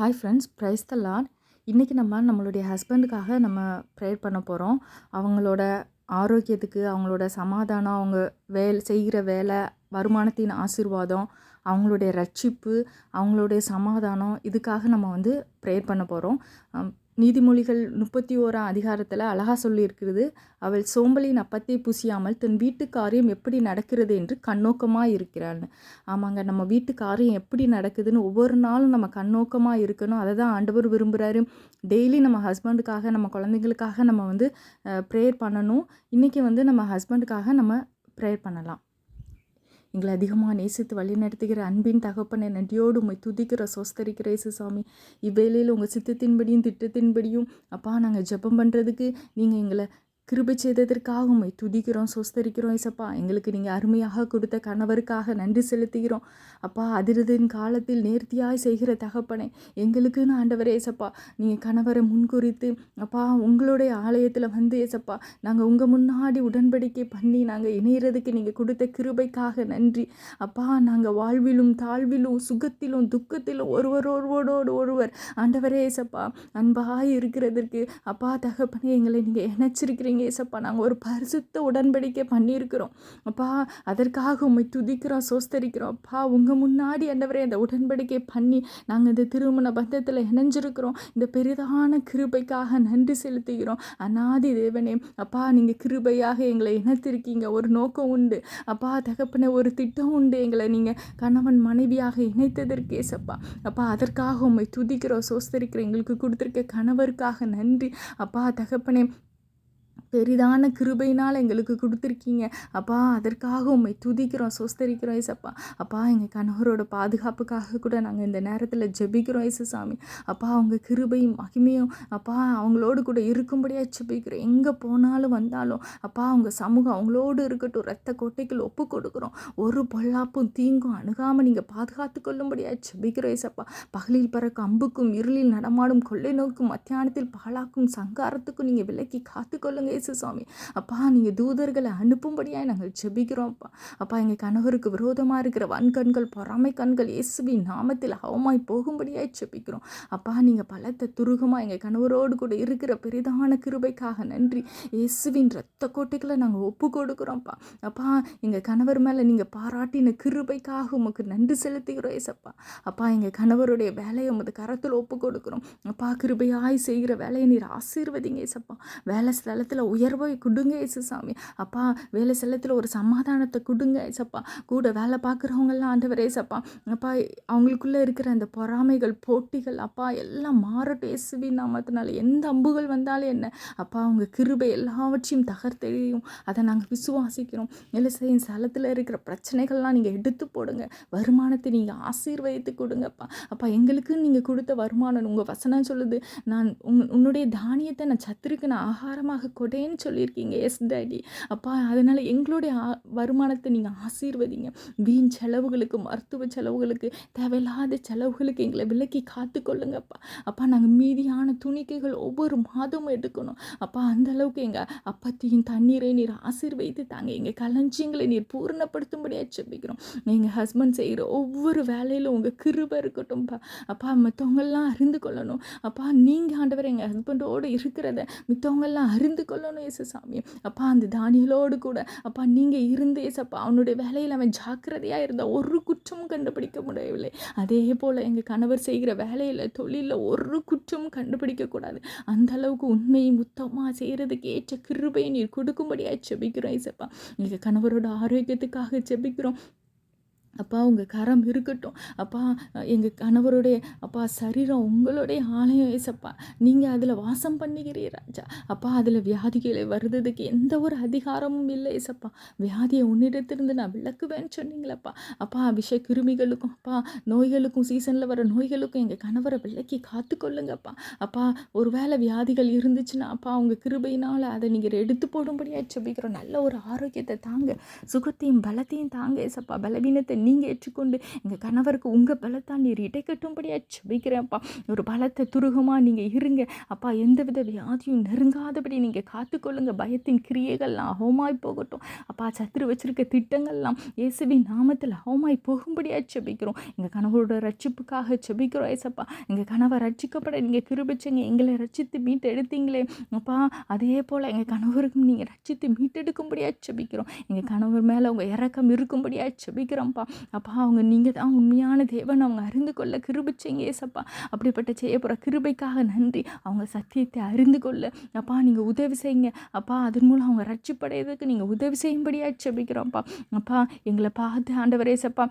Hi friends praise the lord இன்றைக்கி நம்ம நம்மளுடைய ஹஸ்பண்டுக்காக நம்ம ப்ரேயர் பண்ண போகிறோம் அவங்களோட ஆரோக்கியத்துக்கு அவங்களோட சமாதானம் அவங்க வேல் செய்கிற வேலை வருமானத்தின் ஆசீர்வாதம் அவங்களுடைய ரட்சிப்பு அவங்களுடைய சமாதானம் இதுக்காக நம்ம வந்து ப்ரேயர் பண்ண போகிறோம் நீதிமொழிகள் முப்பத்தி ஓராம் அதிகாரத்தில் அழகா சொல்லியிருக்கிறது. அவள் சோம்பலின் அப்பத்தை புசியாமல் தன் வீட்டு காரியம் எப்படி நடக்கிறது என்று கண்ணோக்கமாக இருக்கிறாள்னு ஆமாங்க நம்ம வீட்டு காரியம் எப்படி நடக்குதுன்னு ஒவ்வொரு நாளும் நம்ம கண்ணோக்கமாக இருக்கணும். அதை தான் ஆண்டவர் விரும்புகிறாரு டெய்லி நம்ம ஹஸ்பண்டுக்காக நம்ம குழந்தைங்களுக்காக நம்ம வந்து ப்ரேயர் பண்ணணும். இன்றைக்கி வந்து நம்ம ஹஸ்பண்டுக்காக நம்ம ப்ரேயர் பண்ணலாம். எங்களை அதிகமாக நேசித்து வழி நடத்துகிற அன்பின் தகப்பனை நன்றியோடு உண்மை துதிக்கிற சோஸ்தரிக்கிற இயேசு சாமி இவ்வேளையில் உங்கள் சித்தத்தின்படியும் திட்டத்தின்படியும் அப்பா நாங்கள் ஜெபம் பண்ணுறதுக்கு நீங்கள் எங்களை கிருபை செய்ததற்காக உண்மை துதிக்கிறோம் சொஸ்தரிக்கிறோம் ஏசப்பா. எங்களுக்கு நீங்கள் அருமையாக கொடுத்த கணவருக்காக நன்றி செலுத்துகிறோம். அப்பா அதிரதின் காலத்தில் நேர்த்தியாய் செய்கிற தகப்பனை எங்களுக்குன்னு ஆண்டவரே ஏசப்பா. நீங்கள் கணவரை முன்குறித்து அப்பா உங்களுடைய ஆலயத்தில் வந்து ஏசப்பா நாங்கள் உங்கள் முன்னாடி உடன்படிக்கை பண்ணி நாங்கள் இணையிறதுக்கு நீங்கள் கொடுத்த கிருபைக்காக நன்றி. அப்பா நாங்கள் வாழ்விலும் தாழ்விலும் சுகத்திலும் துக்கத்திலும் ஒருவரோடு ஒருவர். ஆண்டவரே ஏசப்பா அன்பாக இருக்கிறதற்கு அப்பா தகப்பனை எங்களை நீங்கள் இணைச்சிருக்கிறீங்க. ஏசப்பா நாங்கள் ஒரு பரிசுத்த உடன்படிக்கை பண்ணியிருக்கிறோம். அப்பா அதற்காக உண்மை துதிக்கிறோம் சோஸ்தரிக்கிறோம். அப்பா உங்கள் முன்னாடி ஆண்டவரே அந்த உடன்படிக்கை பண்ணி நாங்கள் இந்த திருமண பந்தத்தில் இணைஞ்சிருக்கிறோம். இந்த பெரிதான கிருபைக்காக நன்றி செலுத்துகிறோம். அநாதி தேவனே அப்பா நீங்கள் கிருபையாக எங்களை இணைத்திருக்கீங்க. ஒரு நோக்கம் உண்டு. அப்பா தகப்பனை ஒரு திட்டம் உண்டு எங்களை நீங்கள் கணவன் மனைவியாக இணைத்ததற்கு ஏசப்பா. அப்பா அதற்காக உண்மை துதிக்கிறோம் சோஸ்தரிக்கிறோம். எங்களுக்கு கொடுத்துருக்க கணவருக்காக நன்றி. அப்பா தகப்பனே பெரிதான கிருபையினால் எங்களுக்கு கொடுத்துருக்கீங்க. அப்பா அதற்காக உண்மை துதிக்கிறோம் சொஸ்தரிக்கிறோம் ஐசப்பா. அப்பா எங்கள் கணவரோட பாதுகாப்புக்காக கூட நாங்கள் இந்த நேரத்தில் ஜெபிக்கிறோம் ஏசு சாமி அப்பா அவங்க கிருபையும் மகிமையும் அப்பா அவங்களோடு கூட இருக்கும்படியாக ஜெபிக்கிறோம். எங்கே போனாலும் வந்தாலும் அப்பா அவங்க சமூகம் அவங்களோடு இருக்கட்டும் ரத்த கோட்டைக்குள் ஒப்பு கொடுக்குறோம். ஒரு பொல்லாப்பும் தீங்கும் அணுகாமல் நீங்கள் பாதுகாத்து கொள்ளும்படியாக ஜெபிக்கிறோம் ஐசப்பா. பகலில் பறக்கும் அம்புக்கும் இருளில் நடமாடும் கொள்ளை நோக்கும் மத்தியானத்தில் பாலாக்கும் சங்காரத்துக்கும் நீங்கள் விலக்கி காத்துக்கொள்ளுங்க இயேசு சுவாமி. அப்பா நீங்கள் தூதர்களை அனுப்பும்படியாக நாங்கள் ஜெபிக்கிறோம் அப்பா அப்பா எங்கள் கணவருக்கு விரோதமாக இருக்கிற வன்கண்கள் பொறாமை கண்கள் இயேசுவின் நாமத்தில் அவமாய் போகும்படியாக ஜெபிக்கிறோம். அப்பா நீங்கள் பலத்த துருகமாக எங்கள் கணவரோடு கூட இருக்கிற பெரிதான கிருபைக்காக நன்றி. இயேசுவின் ரத்த கோட்டைகளை நாங்கள் ஒப்பு கொடுக்குறோம்ப்பா. அப்பா எங்கள் கணவர் மேலே நீங்கள் பாராட்டின கிருபைக்காக உமக்கு நன்றி செலுத்துகிறோம் ஏசப்பா. அப்பா எங்கள் கணவருடைய வேலையை உமது கரத்தில் ஒப்பு கொடுக்குறோம். அப்பா கிருபையாய் செய்கிற வேலையை நீர் ஆசீர்வதிங்க ஏசப்பா. வேலை ஸ்தலத்தில் உயர்வை கொடுங்க ஏசு சாமி அப்பா வேலை செல்லத்தில் ஒரு சமாதானத்தை கொடுங்க ஏசப்பா கூட வேலை பார்க்குறவங்கெல்லாம் ஆண்டவர் ஏசப்பா அப்பா அவங்களுக்குள்ளே இருக்கிற அந்த பொறாமைகள் போட்டிகள் அப்பா எல்லாம் மாறட்டும் இயேசுவின் நாமத்தினால. எந்த அம்புகள் வந்தாலும் என்ன? அப்பா அவங்க கிருபை எல்லாவற்றையும் தகர்த்தெறியும் அதை நாங்கள் விசுவாசிக்கிறோம். வேலை செய்யும் இருக்கிற பிரச்சனைகள்லாம் நீங்கள் எடுத்து போடுங்க. வருமானத்தை நீங்கள் ஆசீர்வதித்து கொடுங்கப்பா அப்பா. எங்களுக்கு நீங்கள் கொடுத்த வருமானம் உங்கள் வசனம் சொல்லுது. நான் உன் உன்னுடைய தானியத்தை நான் சத்துருக்கு நான் ஆகாரமாக கொடை தரேன்னு சொல்லியிருக்கீங்க. எஸ் டேடி அப்பா அதனால் எங்களுடைய வருமானத்தை நீங்கள் ஆசீர்வதிங்க. வீண் செலவுகளுக்கு மருத்துவ செலவுகளுக்கு தேவையில்லாத செலவுகளுக்கு எங்களை விலக்கி காத்துக்கொள்ளுங்கப்பா அப்பா நாங்கள் மீதியான துணிக்கைகள் ஒவ்வொரு மாதமும் எடுக்கணும். அப்பா அந்த அளவுக்கு எங்கள் அப்பத்தையும் தண்ணீரை நீர் ஆசீர்வைத்து தாங்க. எங்கள் களஞ்சியங்களை நீர் பூர்ணப்படுத்தும்படியாக செபிக்கிறோம் எங்கள் ஹஸ்பண்ட் செய்கிற ஒவ்வொரு வேலையிலும் உங்கள் கிருபை இருக்கட்டும்ப்பா அப்பா மற்றவங்கெல்லாம் அறிந்து கொள்ளணும். அப்பா நீங்கள் ஆண்டவர் எங்கள் ஹஸ்பண்டோடு இருக்கிறத மித்தவங்கெல்லாம் அறிந்து கொள்ளணும். சொல்லணும் ஏசு சாமி அப்பா அந்த தானியலோடு கூட. அப்பா நீங்கள் இருந்து ஏசப்பா அவனுடைய வேலையில் அவன் ஜாக்கிரதையாக இருந்தால் ஒரு குற்றமும் கண்டுபிடிக்க முடியவில்லை. அதே போல் எங்கள் கணவர் செய்கிற வேலையில் தொழிலில் ஒரு குற்றமும் கண்டுபிடிக்கக்கூடாது அந்த அளவுக்கு உண்மையை முத்தமாக செய்கிறதுக்கு ஏற்ற கிருபையை நீர் கொடுக்கும்படியாக செபிக்கிறோம் ஏசப்பா எங்கள் கணவரோட ஆரோக்கியத்துக்காக செபிக்கிறோம். அப்பா உங்கள் கரம் இருக்கட்டும். அப்பா எங்கள் கணவருடைய அப்பா சரீரம் உங்களுடைய ஆலயம் ஏசப்பா நீங்கள் அதில் வாசம் பண்ணுகிறீர் ராஜா. அப்பா அதில் வியாதிகளை வருதுக்கு எந்த ஒரு அதிகாரமும் இல்லை ஏசப்பா வியாதியை உன்னிடத்திலிருந்து நான் விளக்குவேன்னு சொன்னீங்களப்பா அப்பா. விஷ கிருமிகளுக்கும் அப்பா நோய்களுக்கும் சீசனில் வர நோய்களுக்கும் எங்கள் கணவரை விளக்கி காத்துக்கொள்ளுங்கப்பா அப்பா. ஒரு வேளை வியாதிகள் இருந்துச்சுன்னா அப்பா உங்கள் கிருபையினால் அதை நீங்கள் எடுத்து போடும்படியாக செபிக்கிறோம் நல்ல ஒரு ஆரோக்கியத்தை தாங்க சுகத்தையும் பலத்தையும் தாங்க ஏசப்பா பலவீனத்தை நீங்கள் ஏற்றுக்கொண்டு எங்கள் கணவருக்கு உங்கள் பலத்தால் நீர் இடை கட்டும்படியாக சபிக்கிறேன்ப்பா ஒரு பலத்தை துருகமாக நீங்கள் இருங்க. அப்பா எந்தவித வியாதியும் நெருங்காதபடி நீங்கள் காத்துக்கொள்ளுங்க. பயத்தின் கிரியைகள்லாம் அவமாய் போகட்டும். அப்பா சத்துரு வச்சிருக்க திட்டங்கள்லாம் இயேசுவின் நாமத்தில் அவமாய் போகும்படியாக சபிக்கிறோம் எங்கள் கணவரோட ரட்சிப்புக்காக சபிக்கிறோம் ஏசப்பா. எங்கள் கணவர் ரட்சிக்கப்பட நீங்கள் கிருபிச்சங்க. எங்களை ரட்சித்து மீட்டு எடுத்தீங்களே அப்பா அதே போல் எங்கள் கணவருக்கும் நீங்கள் ரட்சித்து மீட்டெடுக்கும்படியாக சபிக்கிறோம் எங்கள் கணவர் மேலே உங்கள் இறக்கம் இருக்கும்படியாக ஜெபிக்கிறோம்ப்பா. அப்பா அவங்க நீங்கள் தான் உண்மையான தேவன். அவங்க அறிந்து கொள்ள கிருபிச்சங்க ஏசப்பா அப்படிப்பட்ட செய்ய போகிற கிருபைக்காக நன்றி. அவங்க சத்தியத்தை அறிந்து கொள்ள. அப்பா நீங்கள் உதவி செய்யுங்க. அப்பா அதன் மூலம் அவங்க ரட்சிப்படையதுக்கு நீங்கள் உதவி செய்யும்படியாக ஜெபிக்கிறோம்ப்பா அப்பா எங்களை பார்த்து ஆண்டவரே சப்பா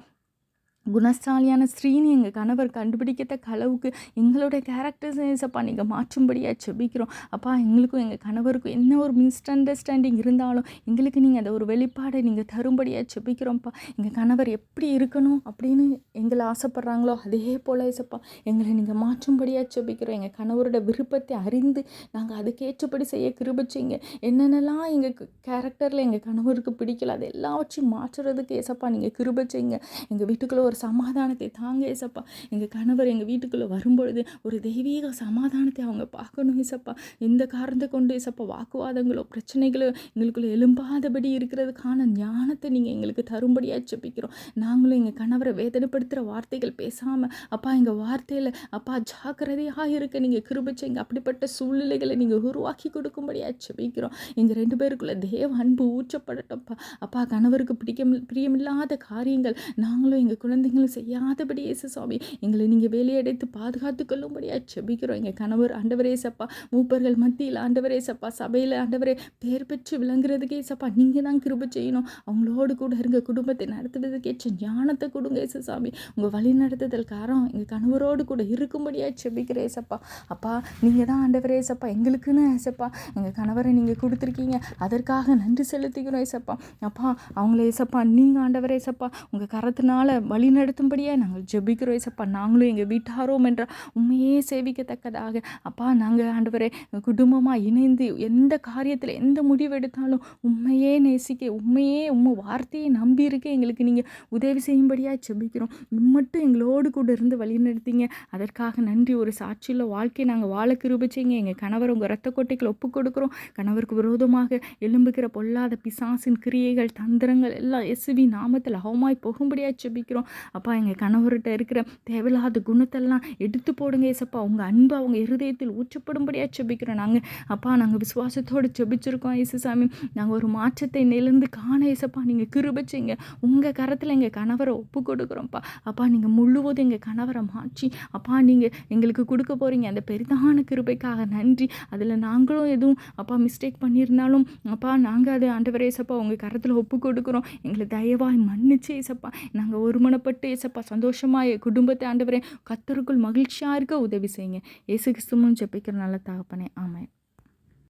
குணசாலியான ஸ்ரீனி எங்கள் கணவர் கண்டுபிடிக்கத்தக்க அளவுக்கு எங்களுடைய கேரக்டர்ஸ் நீங்கள் மாற்றும்படியாக செபிக்கிறோம். அப்பா எங்களுக்கும் எங்கள் கணவருக்கும் என்ன ஒரு மிஸ் அண்டர்ஸ்டாண்டிங் இருந்தாலும் எங்களுக்கு நீங்கள் அதை ஒரு வெளிப்பாடை நீங்கள் தரும்படியாக செபிக்கிறோம்ப்பா. எங்கள் கணவர் எப்படி இருக்கணும் அப்படின்னு எங்களை ஆசைப்பட்றாங்களோ அதே போல் ஏசப்பா எங்களை நீங்கள் மாற்றும்படியாக செபிக்கிறோம். எங்கள் கணவரோட விருப்பத்தை அறிந்து நாங்கள் அதுக்கேற்றபடி செய்ய கிருபிச்சிங்க என்னென்னலாம் எங்கள் கேரக்டரில் எங்கள் கணவருக்கு பிடிக்கல அது எல்லாவற்றையும் மாற்றுறதுக்கு ஏசப்பா நீங்கள் கிருபிச்சிங்க எங்கள் வீட்டுக்குள்ளே ஒரு சமாதானத்தை தாங்க ஏசப்பா. எங்கள் கணவர் எங்கள் வீட்டுக்குள்ளே வரும்பொழுது ஒரு தெய்வீக சமாதானத்தை அவங்க பார்க்கணும் ஏசப்பா. இந்த காரணத்தை கொண்டு ஏசப்பா வாக்குவாதங்களோ பிரச்சனைகளோ எங்களுக்குள்ளே எழும்பாதபடி இருக்கிறதுக்கான ஞானத்தை நீங்கள் எங்களுக்கு தரும்படியாக செப்பிக்கிறோம் நாங்களும் எங்கள் கணவரை வேதனைப்படுத்துகிற வார்த்தைகள் பேசாமல் அப்பா எங்கள் வார்த்தையில் அப்பா ஜாக்கிரதையாக இருக்க. நீங்கள் கிருபிச்சீங்க அப்படிப்பட்ட சூழ்நிலைகளை நீங்கள் உருவாக்கி கொடுக்கும்படியாக ஜெபிக்கிறோம். எங்கள் ரெண்டு பேருக்குள்ளே தேவ அன்பு ஊற்றப்படட்டப்பா அப்பா கணவருக்கு பிடிக்க பிரியமில்லாத காரியங்கள் நாங்களும் எங்கள் குழந்தை குழந்தைங்களும் செய்யாதபடி ஏசு சுவாமி எங்களை நீங்கள் வேலையடைத்து பாதுகாத்து கொள்ளும்படியாக செபிக்கிறோம். எங்கள் கணவர் ஆண்டவரே சப்பா மூப்பர்கள் மத்தியில் ஆண்டவரே சப்பா சபையில் ஆண்டவரே பேர் பெற்று விளங்குறதுக்கே சப்பா நீங்கள் தான் கிருப செய்யணும். அவங்களோடு கூட இருங்க குடும்பத்தை நடத்துறதுக்கே ஞானத்தை கொடுங்க ஏசு சாமி உங்கள் வழி நடத்துதல் காரம் எங்கள் கணவரோடு கூட இருக்கும்படியாக செபிக்கிறே சப்பா. அப்பா நீங்கள் தான் ஆண்டவரே சப்பா எங்களுக்குன்னு ஏசப்பா எங்கள் கணவரை நீங்கள் கொடுத்துருக்கீங்க. அதற்காக நன்றி செலுத்திக்கிறோம் ஏசப்பா அப்பா அவங்கள ஏசப்பா நீங்கள் ஆண்டவரே சப்பா. உங்கள் கரத்தினால வழி நடத்தும்படியே நாங்கள் ஜெபிக்கிறோம் ஏசப்பா. நாங்களும் எங்கள் வீட்டாரோம் என்ற உண்மையே சேவிக்கத்தக்கதாக. அப்பா நாங்கள் ஆண்டவரே குடும்பமாக இணைந்து எந்த காரியத்தில் எந்த முடிவெடுத்தாலும் உண்மையே நேசிக்க உண்மையே உண்மை வார்த்தையை நம்பி இருக்க எங்களுக்கு நீங்கள் உதவி செய்யும்படியாக ஜெபிக்கிறோம். மட்டும் எங்களோடு கூட இருந்து வழிநடத்திங்க. அதற்காக நன்றி. ஒரு சாட்சியில் வாழ்க்கையை நாங்கள் வாழ கிருபிச்சிங்க எங்கள் கணவர் உங்கள் ரத்த கொட்டைகளை ஒப்பு கொடுக்குறோம். கணவருக்கு விரோதமாக எழும்புகிற பொல்லாத பிசாசின் கிரியைகள் தந்திரங்கள் எல்லாம் எஸ்வி நாமத்தில் அவமாய் போகும்படியாக ஜெபிக்கிறோம். அப்பா எங்கள் கணவர்கிட்ட இருக்கிற தேவையில்லாத குணத்தெல்லாம் எடுத்து போடுங்க ஏசப்பா. உங்கள் அன்பு அவங்க இருதயத்தில் ஊற்றப்படும்படியாக செபிக்கிறோம் நாங்கள் அப்பா நாங்கள் விசுவாசத்தோடு செபிச்சிருக்கோம் ஏசுசாமி. நாங்கள் ஒரு மாற்றத்தை நிலந்து காண ஏசப்பா. நீங்கள் கிருபச்சிங்க உங்கள் கரத்தில் எங்கள் கணவரை ஒப்பு கொடுக்குறோம்ப்பா. அப்பா நீங்கள் முழுவதும் எங்கள் கணவரை மாற்றி அப்பா நீங்கள் எங்களுக்கு கொடுக்க போகிறீங்க அந்த பெரிதான கிருபைக்காக நன்றி. அதில் நாங்களும் எதுவும் அப்பா மிஸ்டேக் பண்ணியிருந்தாலும் அப்பா நாங்கள் அது ஆண்டவரேசப்பா உங்கள் கரத்தில் ஒப்பு கொடுக்குறோம். எங்களை தயவாய் மன்னிச்சு ஏசப்பா. நாங்கள் பாடுபட்டு ஏசப்பா சந்தோஷமாக என் குடும்பத்தை ஆண்டவரே கத்தருக்குள் மகிழ்ச்சியாக இருக்க உதவி செய்யுங்க. ஏசு கிறிஸ்துவும் ஜெபிக்கிற நல்ல தகப்பனே. ஆமாம்